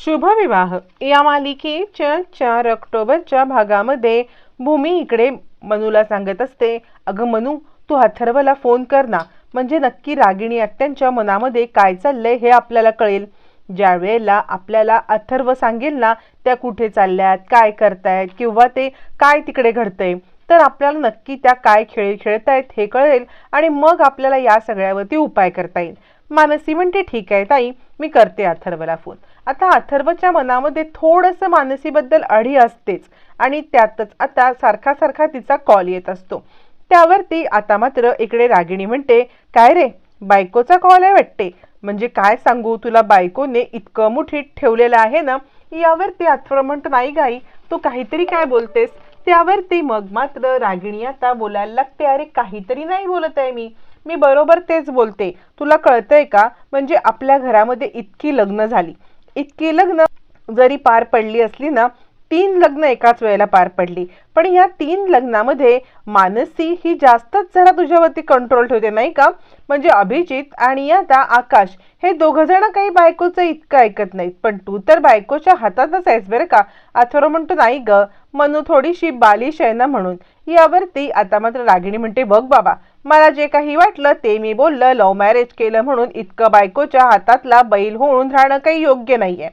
शुभविवाह. या मालिकेच्या चार ऑक्टोबरच्या भागामध्ये भूमी इकडे मनूला सांगत असते अगं मनू तू अथर्वला फोन कर ना. म्हणजे नक्की रागिणी आत्यांच्या मनामध्ये काय चाललंय हे आपल्याला कळेल. ज्या वेळेला आपल्याला अथर्व सांगेल ना त्या कुठे चालल्यात काय करतायत किंवा ते काय तिकडे घडतंय तर आपल्याला नक्की त्या काय खेळ खेळतायत हे कळेल आणि मग आपल्याला या सगळ्यावरती उपाय करता येईल. मानसी म्हणते ठीक आहे ताई मी करते अथर्वला फोन. आता अथर्वच्या मनामध्ये थोडंसं मानसीबद्दल अढी असतेच आणि त्यातच आता सारखा सारखा तिचा कॉल येत असतो. त्यावरती आता मात्र इकडे रागिणी म्हणते काय रे बायकोचा कॉल आहे वाटते? म्हणजे काय सांगू तुला बायकोने इतकं मुठीत ठेवलेलं आहे ना यावरती अथर्व म्हणतो नाही गाई तू काहीतरी काय बोलतेस? त्यावरती मग मात्र रागिणी आता बोलायला लागते अरे काहीतरी नाही बोलत आहे मी. मी बरोबर तेच बोलते. तुला कळतंय का? म्हणजे आपल्या घरामध्ये इतकी लग्न झाली. इतकी लग्न जरी पार पडली असली ना तीन लग्न एकाच वेळेला पार पडली. पण या तीन लग्नामध्ये मानसी ही जास्तच जरा तुझ्यावरती कंट्रोल ठेवते नाही का? म्हणजे अभिजित आणि आता आकाश हे दोघं जण काही बायकोचं इतकं ऐकत नाहीत. पण तू तर बायकोच्या हातातच आहेस बरं का? अथर्व म्हणतो नाही ग मनू थोडीशी बालिश आहे ना म्हणून. यावरती आता मात्र रागिणी म्हणते बघ बाबा मला जे काही वाटलं ते मी बोललं. लव्ह मॅरेज केलं म्हणून इतकं बायकोच्या हातातला बैल होऊन राहणं काही योग्य नाहीये.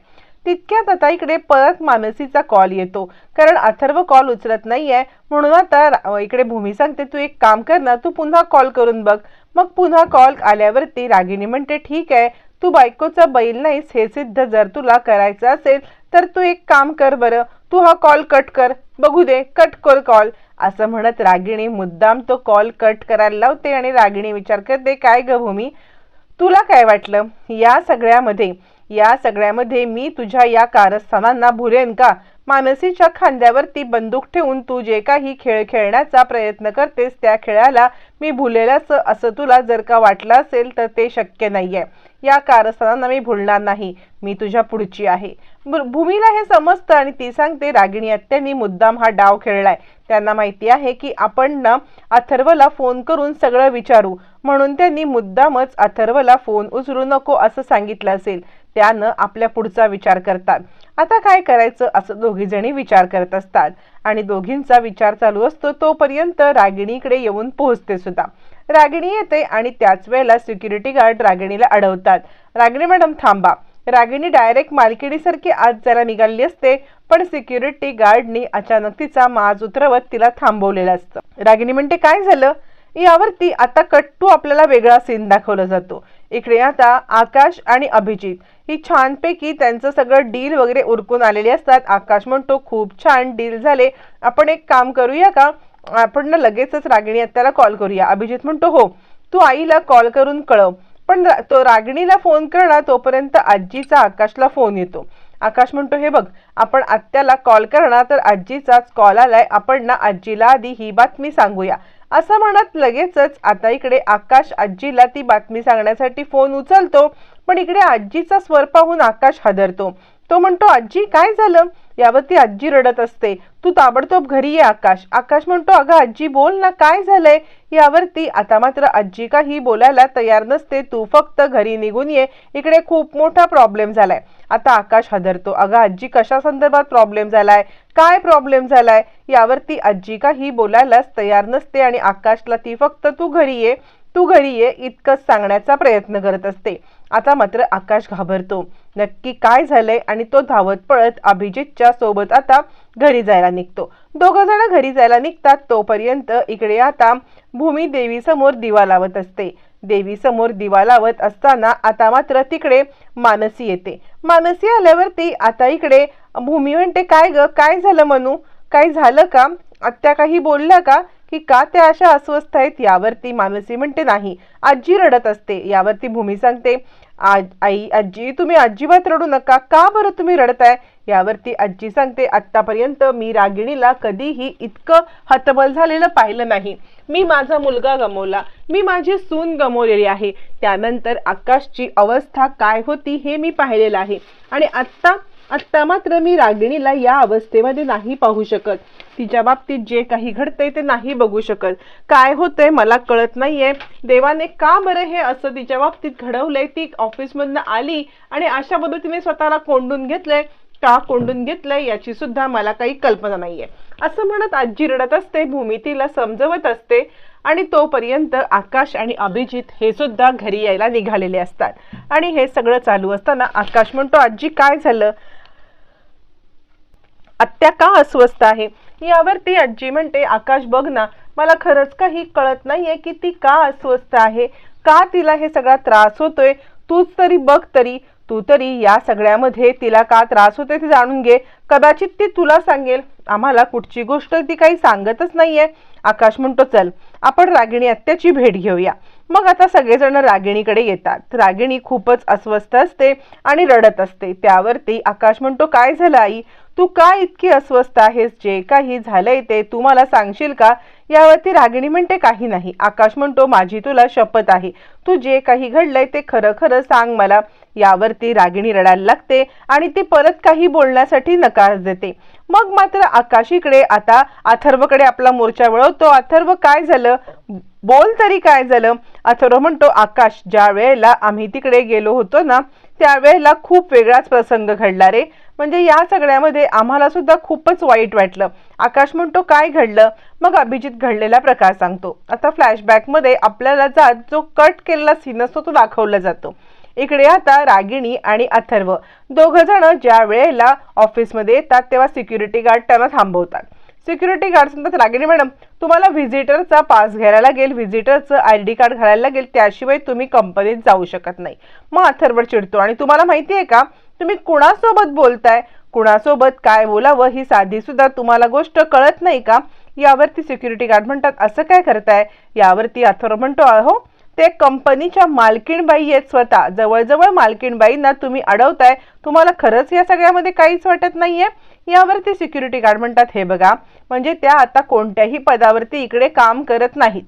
तितक्यात आता इकडे परत मानसीचा कॉल येतो. कारण अथर्व कॉल उचलत नाहीये. म्हणून आता इकडे भूमी सांगते तू एक काम कर ना तू पुन्हा कॉल करून बघ. मग पुन्हा कॉल आल्यावरती रागिणी म्हणते ठीक आहे. तू बायकोचा बैल नाहीस हे सिद्ध जर तुला करायचं असेल तर तू एक काम कर बरं. तू हा कॉल कट कर. बघू दे कट कर कॉल असं म्हणत रागिणी मुद्दाम तो कॉल कट करायला लावते आणि रागिणी विचार करते काय ग भूमी? तुला काय वाटलं? या सगळ्यामध्ये या सगळ्यामध्ये मी तुझ्या या कारस्थानांना भुलेन का? मानसीच्या खांद्यावरती बंदूक ठेवून तू जे काही खेळ खेळण्याचा प्रयत्न करतेस त्या खेळाला मी भुलेलाच असं तुला जर का वाटलं असेल तर ते शक्य नाहीये. या कारस्थानांना मी भुलणार नाही. मी तुझ्या पुढची आहे. भूमीला हे समजतं आणि ती सांगते रागिणी आत्यांनी मुद्दाम हा डाव खेळलाय. त्यांना माहिती आहे की आपण ना अथर्वला फोन करून सगळं विचारू. म्हणून त्यांनी मुद्दामच अथर्वला फोन उचलू नको असं सांगितलं असेल. त्यानं आपल्या पुढचा विचार करतात. आता काय करायचं असं दोघी जणी विचार करत असतात. आणि दोघींचा विचार चालू असतो तोपर्यंत रागिणीकडे येऊन पोहोचते सुद्धा. रागिणी येते आणि त्याच वेळेला सिक्युरिटी गार्ड रागिणीला अडवतात. रागिणी मॅडम थांबा. रागिणी डायरेक्ट मालकिणीसारखी आज जरा निघाली असते पण सिक्युरिटी गार्डनी अचानक तिचा माज उतरवत तिला थांबवलेलं असतं. रागिणी म्हणते काय झालं? यावरती आता कट्टू आपल्याला वेगळा सीन दाखवला जातो. इकडे आता आकाश आणि अभिजित. ही छानपैकी त्यांचं सगळं डील वगैरे उरकून आलेले असतात. आकाश म्हणतो खूप छान डील झाले. आपण एक काम करूया का? आपण ना लगेचच रागिणी आत्याला कॉल करूया. अभिजित म्हणतो हो. तू आईला कॉल करून कळव. पण तो रागिणीला फोन करणार तोपर्यंत आजीचा आकाशला फोन येतो. आकाश म्हणतो हे बघ आपण आत्याला कॉल करणार तर आजीचाच कॉल आलाय. आपण ना आजीला आधी ही बातमी सांगूया. असं म्हणत लगेचच आता इकडे आकाश आजीला ती बातमी सांगण्यासाठी फोन उचलतो. पण इकडे आजीचा स्वर पाहून आकाश हादरतो. तो म्हणतो आजी काय झालं? यावरती आजी रडत असते. तू ताबडतोब घरी ये आकाश. आकाश म्हणतो अगं आजी बोल ना काय झालंय? यावरती आता मात्र आजी काही बोलायला तयार नसते. तू फक्त घरी निघून ये. इकडे खूप मोठा प्रॉब्लेम झालाय. आता आकाश हदरतो. अगं आजी कशा संदर्भात प्रॉब्लेम झालाय? काय प्रॉब्लेम झालाय? यावरती आजी काही बोलायलाच तयार नसते आणि आकाशला ती फक्त तू घरी ये. तू घरी ये इतकंच सांगण्याचा प्रयत्न करत असते. आता मात्र आकाश घाबरतो. नक्की काय झालंय आणि तो धावत पळत अभिजितच्या सोबत आता घरी जायला निघतो. दोघं जण घरी जायला निघतात तोपर्यंत इकडे आता भूमी देवी समोर दिवा लावत असते. देवी समोर दिवा लावत असताना आता मात्र तिकडे मानसी येते. मानसी आल्यावरती आता इकडे भूमी म्हणते काय ग? काय झालं म्हणू काय झालं का? आत्या काही बोलल्या का? की का त्या अशा अस्वस्थ आहेत यावरती मानसी म्हणते नाही आजी रडत असते यावरती भूमी सांगते आज आई आजी तुम्ही अजिबात रडू नका का बरं तुम्ही रडताय? यावरती आजी सांगते आत्तापर्यंत मी रागिणीला कधीही इतकं हतबल झालेलं पाहिलं नाही. मी माझा मुलगा गमवला मी माझी सून गमवलेली आहे. त्यानंतर आकाशची अवस्था काय होती हे मी पाहिलेलं आहे. आणि आत्ता आत्ता मात्र मी रागिणीला या अवस्थेमध्ये नाही पाहू शकत. तिच्या बाबतीत जे काही घडतंय ते नाही बघू शकत. काय होतंय मला कळत नाहीये. देवाने का बरं हे असं तिच्या बाबतीत घडवलंय? ती ऑफिसमधनं आली आणि अशा पद्धतीने स्वतःला कोंडून घेतलंय. का कोंडून घेतलंय याची सुद्धा मला काही कल्पना नाहीये. असं म्हणत आजी रडत असते भूमी तिला समजवत असते आणि तोपर्यंत आकाश आणि अभिजित हे सुद्धा घरी यायला निघालेले असतात. आणि हे सगळं चालू असताना आकाश म्हणतो आजी काय झालं? आत्या का अस्वस्थ आहे? यावर ती आजी म्हणते आकाश बघ ना मला खरंच काही कळत नाहीये की ती का अस्वस्थ आहे. का तिला हे सगळा त्रास होतोय? तूच तरी बघ तरी. तू तरी या सगळ्यामध्ये तिला का त्रास होतोय ते जाणून घे. कदाचित ती तुला सांगेल. आम्हाला कुठची गोष्ट ती काही सांगतच नाहीये. आकाश म्हणतो चल आपण रागिणी आत्याची भेट घेऊया. मग आता सगळेजण रागिणीकडे येतात. रागिणी खूपच अस्वस्थ असते आणि रडत असते. त्यावरती आकाश म्हणतो काय झालं आई? तू का इतकी अस्वस्थ आहेस? जे काही झालंय ते तू मला सांगशील का? यावरती रागिणी म्हणते काही नाही. आकाश म्हणतो माझी तुला शपथ आहे. तू जे काही घडलंय ते खरं खरं सांग मला. यावरती रागिणी रडायला लागते आणि ती परत काही बोलण्यासाठी नकार देते. मग मात्र आकाशीकडे आता अथर्वकडे आपला मोर्चा वळवतो. अथर्व काय झालं? बोल तरी काय झालं? अथर्व म्हणतो आकाश ज्या वेळेला आम्ही तिकडे गेलो होतो ना त्यावेळेला खूप वेगळाच प्रसंग घडला रे. म्हणजे या सगळ्यामध्ये आम्हाला सुद्धा खूपच वाईट वाटलं. आकाश म्हणतो काय घडलं? मग अभिजित घडलेला प्रकार सांगतो. आता फ्लॅशबॅकमध्ये आपल्याला जात जो कट केलेला सीन असतो तो दाखवला जातो. इकडे आता रागिणी आणि अथर्व दोघं जण ज्या वेळेला ऑफिसमध्ये येतात तेव्हा सिक्युरिटी गार्ड त्यांना थांबवतात. सिक्युरिटी गार्ड सांगतात रागिणी मॅडम तुम्हाला व्हिजिटरचा पास घ्यायला लागेल व्हिजिटरचं आय डी कार्ड घालायला लागेल त्याशिवाय तुम्ही कंपनीत जाऊ शकत नाही. मग अथर्व चिडतो आणि तुम्हाला माहिती आहे का तुम्ही कुणासोबत बोलताय? कुणासोबत काय बोलावं? ही साधी सुद्धा तुम्हाला गोष्ट कळत नाही का? यावरती सिक्युरिटी गार्ड म्हणतात असं काय करताय? यावरती अथर्व म्हणतो अहो ते कंपनीच्या मालकीणबाई आहेत स्वतः. जवळजवळ मालकीणबाईंना तुम्ही अडवताय. तुम्हाला खरंच या सगळ्यामध्ये काहीच वाटत नाहीये? यावरती सिक्युरिटी गार्ड म्हणतात हे बघा म्हणजे त्या आता कोणत्याही पदावरती इकडे काम करत नाहीत.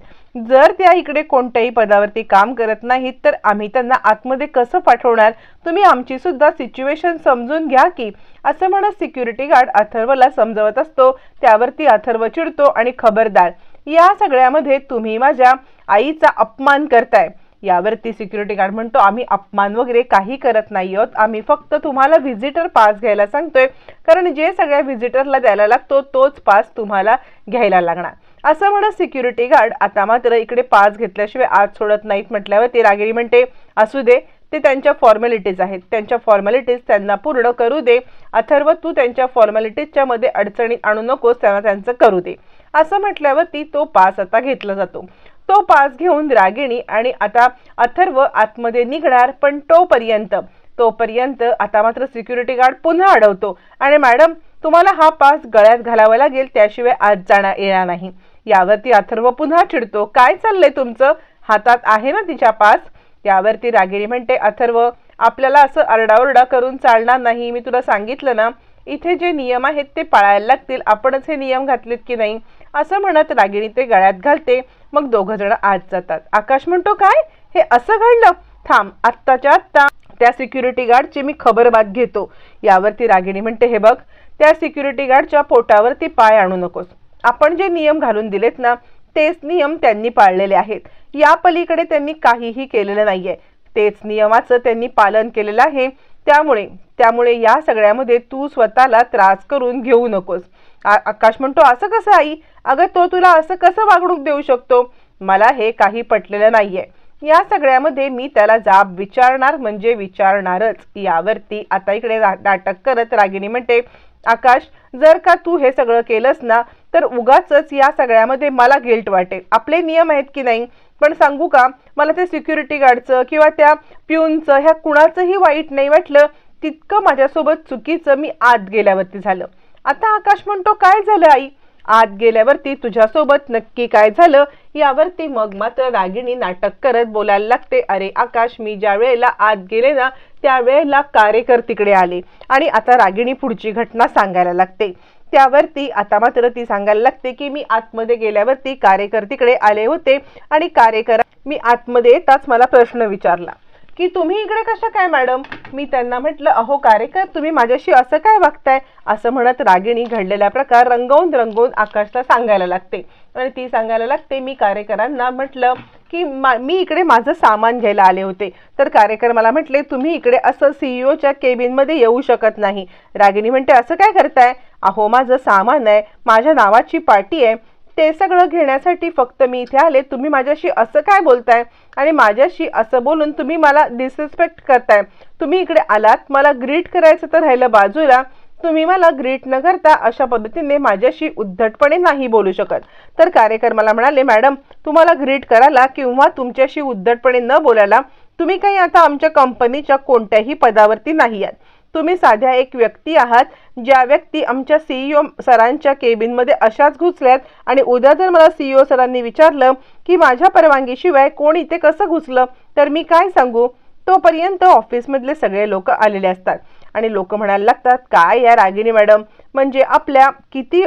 जर त्या इकडे कोणत्याही पदावरती काम करत नाहीत तर आम्ही त्यांना आतमध्ये कसं पाठवणार? तुम्ही आमची सुद्धा सिच्युएशन समजून घ्या की असं म्हणत सिक्युरिटी गार्ड अथर्वला समजवत असतो. त्यावरती अथर्व चिडतो आणि खबरदार या सगळ्यामध्ये तुम्ही माझ्या आईचा अपमान करताय. यावरती सिक्युरिटी गार्ड म्हणतो आम्ही अपमान वगैरे काही करत नाही आहोत. आम्ही फक्त तुम्हाला व्हिजिटर पास घ्यायला सांगतोय. कारण जे सगळ्या व्हिजिटरला द्यायला लागतो तोच पास तुम्हाला घ्यायला लागणार. असं म्हणत सिक्युरिटी गार्ड आता मात्र इकडे पास घेतल्याशिवाय आज सोडत नाहीत म्हटल्यावर ती रागिरी म्हणते असू दे ते त्यांच्या फॉर्मॅलिटीज आहेत. त्यांच्या फॉर्मॅलिटीज त्यांना पूर्ण करू दे. अथर्व तू त्यांच्या फॉर्मॅलिटीजच्या मध्ये अडचणीत आणू नकोस. त्यांना त्यांचं करू दे. असं म्हटल्यावरती तो पास आता घेतला जातो. तो पास घेऊन रागिणी आणि आता अथर्व आतमध्ये निघणार पण तोपर्यंत तोपर्यंत आता मात्र सिक्युरिटी गार्ड पुन्हा अडवतो. आणि मॅडम तुम्हाला हा पास गळ्यात घालावा लागेल त्याशिवाय आज जाणार येणार नाही. यावरती अथर्व पुन्हा चिडतो. काय चाललंय तुमचं? हातात आहे ना तिच्या पास? यावरती रागिणी म्हणते अथर्व आपल्याला असं अरडाओरडा करून चालणार नाही. मी तुला सांगितलं ना इथे जे नियम आहेत ते पाळायला लागतील. आपणच हे नियम घातलेत की नाही? असं म्हणत रागिणी ते गळ्यात घालते. मग दोघ जण आत जातात. आकाश म्हणतो काय? हे असं घडलं? थांब आत्ताच्या आत्ता त्या सिक्युरिटी गार्डची मी खबरबात घेतो. यावरती रागिणी म्हणते हे बघ त्या सिक्युरिटी गार्डच्या पोटावरती पाय आणू नकोस. आपण जे नियम घालून दिलेत ना तेच नियम त्यांनी पाळलेले आहेत. या पलीकडे त्यांनी काहीही केलेलं नाहीये. तेच नियमाचं त्यांनी पालन केलेलं आहे. त्यामुळे त्यामुळे या सगळ्यामध्ये तू स्वतःला त्रास करून घेऊ नकोस. आकाश म्हणतो असं कसं आई? अगं तो तुला असं कसं वागणूक देऊ शकतो? मला हे काही पटलेलं नाहीये. या सगळ्यामध्ये मी त्याला जाब विचारणार म्हणजे विचारणारच. यावरती आता इकडे नाटक करत रागिणी म्हणते आकाश जर का तू हे सगळं केलंस ना तर उगाच या सगळ्यामध्ये मला गिल्ट वाटेल आपले नियम आहेत की नाही? पण सांगू का? मला ते सिक्युरिटी गार्डचं किंवा त्या प्यूनचं ह्या कुणाचंही वाईट नाही वाटलं तितकं माझ्यासोबत चुकीचं मी आत गेल्यावरती झालं. आता आकाश म्हणतो काय झालं आई? आत गेल्यावरती तुझ्यासोबत नक्की काय झालं? यावरती मग मात्र रागिणी नाटक करत बोलायला लागते. अरे आकाश मी ज्या वेळेला आत गेले ना त्यावेळेला कारेकर तिकडे आले आणि आता रागिणी पुढची घटना सांगायला लागते. त्यावरती आता मात्र ती सांगायला लागते की मी आतमध्ये गेल्यावरती कार्यकर्तीकडे आले होते आणि कार्यकर मी आतमध्ये येताच मला प्रश्न विचारला की तुम्ही इकडे कशा काय मॅडम? मी त्यांना म्हटलं अहो कार्यकर तुम्ही माझ्याशी असं काय वागताय? असं म्हणत रागिणी घडलेला प्रकार रंगवून रंगवून आकाशला सांगायला लागते. आणि ती सांगायला लागते मी कार्यकरांना म्हटलं की मा मी इकडे माझं सामान घ्यायला आले होते. तर कार्यकर मला म्हटले तुम्ही इकडे असं सीईओच्या केबिनमध्ये येऊ शकत नाही. रागिणी म्हणते असं काय करताय? अहो माझं सामान आहे माझ्या नावाची पार्टी आहे. ते सगळं घेण्यासाठी फक्त मी इथे आले. तुम्ही माझ्याशी असं काय बोलताय? आणि माझ्याशी असं बोलून तुम्ही मला डिसरिस्पेक्ट करताय. तुम्ही इकडे आलात मला ग्रीट करायचं तर राहिलं बाजूला. तुम्ही मला ग्रीट न करता अशा पद्धतीने माझ्याशी उद्धटपणे नाही बोलू शकत. तर कार्यकर मला म्हणाले मॅडम तुम्हाला ग्रीट करायला किंवा तुमच्याशी उद्धटपणे न बोलायला तुम्ही काही आता आमच्या कंपनीच्या कोणत्याही पदावरती नाही आहात. तुम्ही साध्या एक व्यक्ती आहात ज्या व्यक्ती आमच्या सीईओ सरांच्या केबिनमध्ये अशाच घुसल्यात आणि उद्या जर मला सीईओ सरांनी विचारलं की माझ्या परवानगीशिवाय कोण इथे कसं घुसलं तर मी काय सांगू? तोपर्यंत ऑफिसमधले सगळे लोक आलेले असतात. आणि लोक म्हणायला लागतात काय या रागिनी मॅडम? म्हणजे आपल्या किती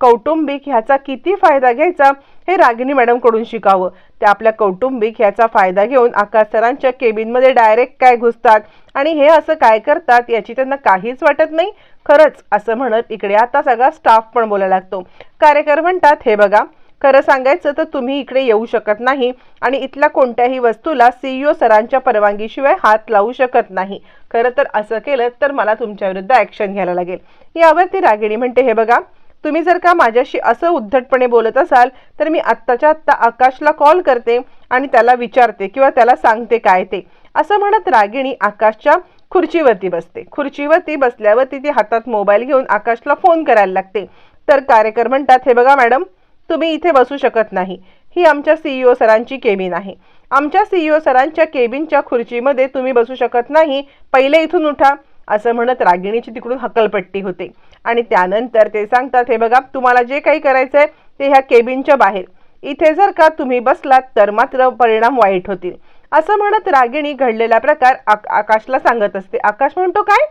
कौटुंबिक ह्याचा किती फायदा घ्यायचा? हे रागिनी मॅडमकडून शिकावं. त्या आपल्या कौटुंबिक ह्याचा फायदा घेऊन आकाश सरांच्या केबिनमध्ये डायरेक्ट काय घुसतात? आणि हे असं काय करतात याची त्यांना काहीच वाटत नाही? खरंच असं म्हणत इकडे आता सगळा स्टाफ पण बोलायला लागतो. कार्यकर म्हणतात हे बघा खरं सांगायचं तर तुम्ही इकडे येऊ शकत नाही आणि इथल्या कोणत्याही वस्तूला सीईओ सरांच्या परवानगीशिवाय हात लावू शकत नाही. खरं तर असं केलं तर मला तुमच्या विरुद्ध ॲक्शन घ्यायला लागेल. यावरती रागिणी म्हणते हे बघा तुम्ही जर का माझ्याशी असं उद्धटपणे बोलत असाल तर मी आत्ताच्या आत्ता आकाशला कॉल करते आणि त्याला विचारते किंवा त्याला सांगते काय ते. असं म्हणत रागिणी आकाशच्या खुर्चीवरती बसते. खुर्चीवरती बसल्यावरती ती हातात मोबाईल घेऊन आकाशला फोन करायला लागते. तर कार्यकर म्हणतात हे बघा मॅडम तुम्ही इथे बसू शकत नाही. ही आमच्या सीईओ सरांची केबिन आहे. आमच्या सीईओ सरांच्या केबिनच्या खुर्चीमध्ये तुम्ही बसू शकत नाही. पहिले इथून उठा. असं म्हणत रागिणीची तिकडून हकलपट्टी होते. आणि त्यानंतर ते सांगतात हे बघा तुम्हाला जे काही करायचं आहे ते ह्या केबिनच्या बाहेर. इथे जर का तुम्ही बसलात तर मात्र परिणाम वाईट होतील. असं म्हणत रागिणी घडलेला प्रकार आकाशला सांगत असते. आकाश म्हणतो काय?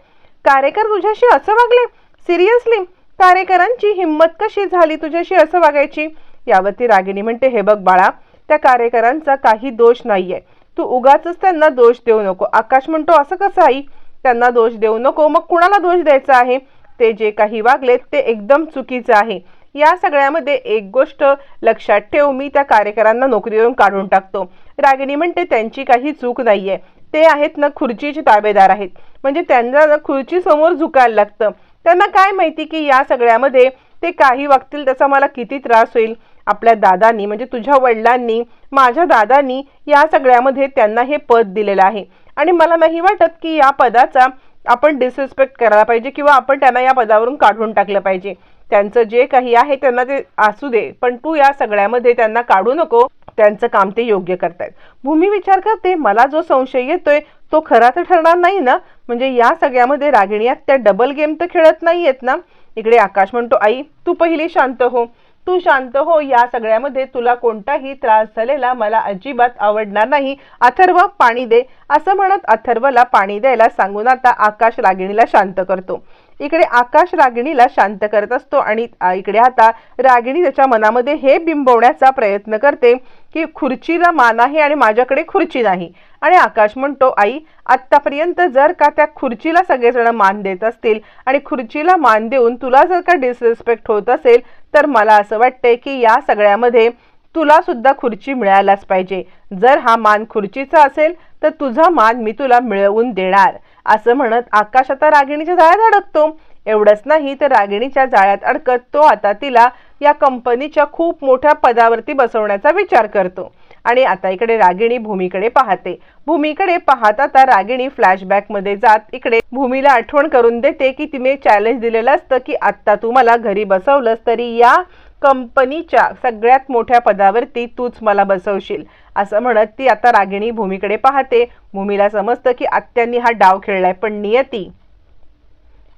कार्यकर तुझ्याशी असं वागले? सिरियसली कार्यकरांची हिंमत कशी झाली तुझ्याशी असं वागायची? यावरती रागिणी म्हणते हे बघ बाळा त्या कार्यकरांचा काही दोष नाहीये. तू उगाच त्यांना दोष देऊ नको. आकाश म्हणतो असं कसं आई? त्यांना दोष देऊ नको. मग कुणाला दोष द्यायचा आहे? ते जे काही वागलेत ते एकदम चुकीचं आहे. या सगळ्यामध्ये एक गोष्ट लक्षात ठेव. मी त्या कार्यकरांना नोकरीवरून काढून टाकतो. रागिणी म्हणते त्यांची काही चूक नाहीये. ते आहेत ना खुर्चीचे ताबेदार आहेत. म्हणजे त्यांना खुर्ची समोर झुकायला लागतं. त्यांना काय माहिती की या सगळ्यामध्ये ते काही वागतील त्याचा मला किती त्रास होईल? आपल्या दादांनी म्हणजे तुझ्या वडिलांनी माझ्या दादांनी या सगळ्यामध्ये त्यांना हे पद दिलेलं आहे. आणि मला नाही वाटत की या पदाचा आपण डिसरिस्पेक्ट करायला पाहिजे किंवा आपण त्यांना या पदावरून काढून टाकलं पाहिजे. त्यांचं जे काही आहे त्यांना ते असू दे पण तू या सगळ्यामध्ये त्यांना काढू नको. त्यांचं काम ते योग्य करतायत. भूमी विचार करते मला जो संशय येतोय तो खरा तर ठरणार नाही ना? म्हणजे या सगळ्यामध्ये रागिणी त्या डबल गेम तर खेळत नाही आहेत ना. इकडे आकाश म्हणतो आई तू पहिली शांत हो. तू शांत हो. या सगळ्यामध्ये तुला कोणताही त्रास झालेला मला अजिबात आवडणार नाही. अथर्व पाणी दे. असं म्हणत अथर्वला पाणी द्यायला सांगून आता आकाश रागिणीला शांत करतो. इकडे आकाश रागिणीला शांत करत असतो आणि इकडे आता रागिणी त्याच्या मनामध्ये हे बिंबवण्याचा प्रयत्न करते की खुर्चीला मान आहे आणि माझ्याकडे खुर्ची नाही. आणि आकाश म्हणतो आई आत्तापर्यंत जर का त्या खुर्चीला सगळेजण मान देत असतील आणि खुर्चीला मान देऊन तुला जर का डिसरिस्पेक्ट होत असेल तर मला असं वाटतंय की या सगळ्यामध्ये तुला सुद्धा खुर्ची मिळायलाच पाहिजे. जर हा मान खुर्चीचा असेल तर तुझा मान मी तुला मिळवून देणार. असं म्हणत आकाश आता रागिणीच्या जाळ्यात अडकतो. एवढंच नाही तर रागिणीच्या जाळ्यात अडकत तो आता तिला या कंपनीच्या खूप मोठ्या पदावरती बसवण्याचा विचार करतो. आणि आता इकडे रागिणी भूमीकडे पाहते. भूमीकडे पाहत आता रागिणी फ्लॅशबॅकमध्ये जात इकडे भूमीला आठवण करून देते की तिने चॅलेंज दिलेलं असतं की आत्ता तू मला घरी बसवलंस तरी या कंपनीच्या सगळ्यात मोठ्या पदावरती तूच मला बसवशील. असं म्हणत ती आता रागिणी भूमीकडे पाहते. भूमीला समजतं की आत्यांनी हा डाव खेळलाय पण नियती.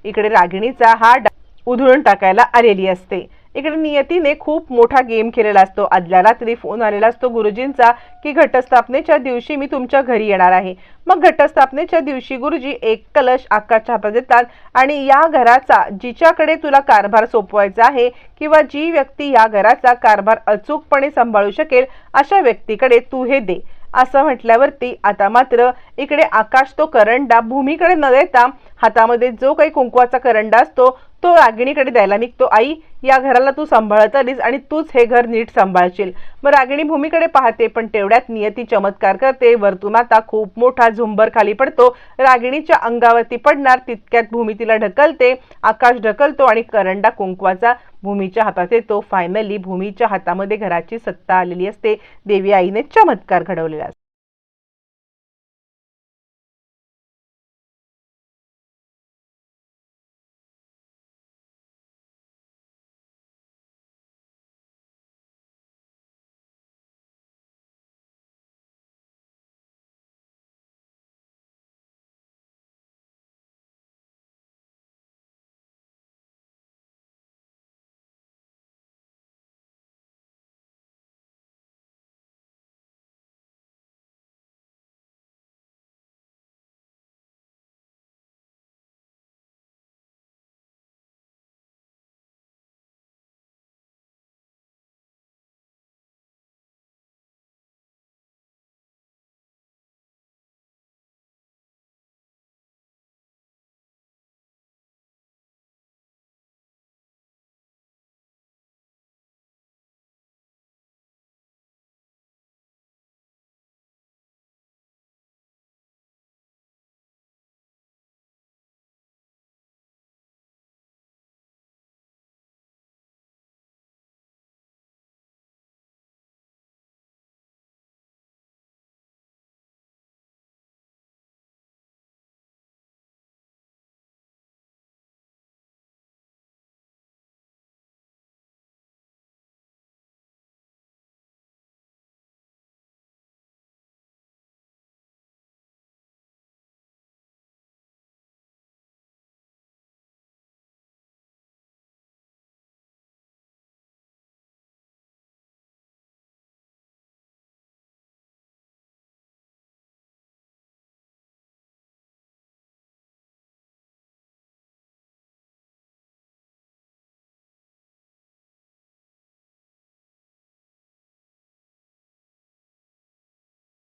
इकडे रागिणीचा हा डाव उधळून टाकायला आलेली असते. इकडे नियतीने खूप मोठा गेम खेळलेला असतो. आदल्या रात्री फोन आलेला असतो गुरुजींचा की घटस्थापनेच्या दिवशी मी तुमच्या घरी येणार आहे. मग घटस्थापनेच्या दिवशी गुरुजी एक कलश आकाश हातात देतात आणि या घराचा जिच्याकडे तुला कारभार सोपवायचा आहे किंवा जी व्यक्ती या घराचा कारभार अचूकपणे सांभाळू शकेल अशा व्यक्तीकडे तू हे दे. असं म्हटल्यावरती आता मात्र इकडे आकाश तो करंडा भूमीकडे न देता हातामध्ये जो काही कुंकवाचा करंडा असतो तो रागिणीकडे द्यायला निघतो. आई या घराला तू सांभाळत आलीस आणि तूच हे घर नीट सांभाळशील. मग रागिणी भूमीकडे पाहते पण तेवढ्यात नियती चमत्कार करते. वरतून आता खूप मोठा झुंबर खाली पडतो. रागिणीच्या अंगावरती पडणार तितक्यात भूमी तिला ढकलते. आकाश ढकलतो आणि करंडा कुंकवाचा भूमीच्या हातात येतो. फायनली भूमीच्या हातामध्ये घराची सत्ता आलेली असते. देवी आईने चमत्कार घडवलेला असतो.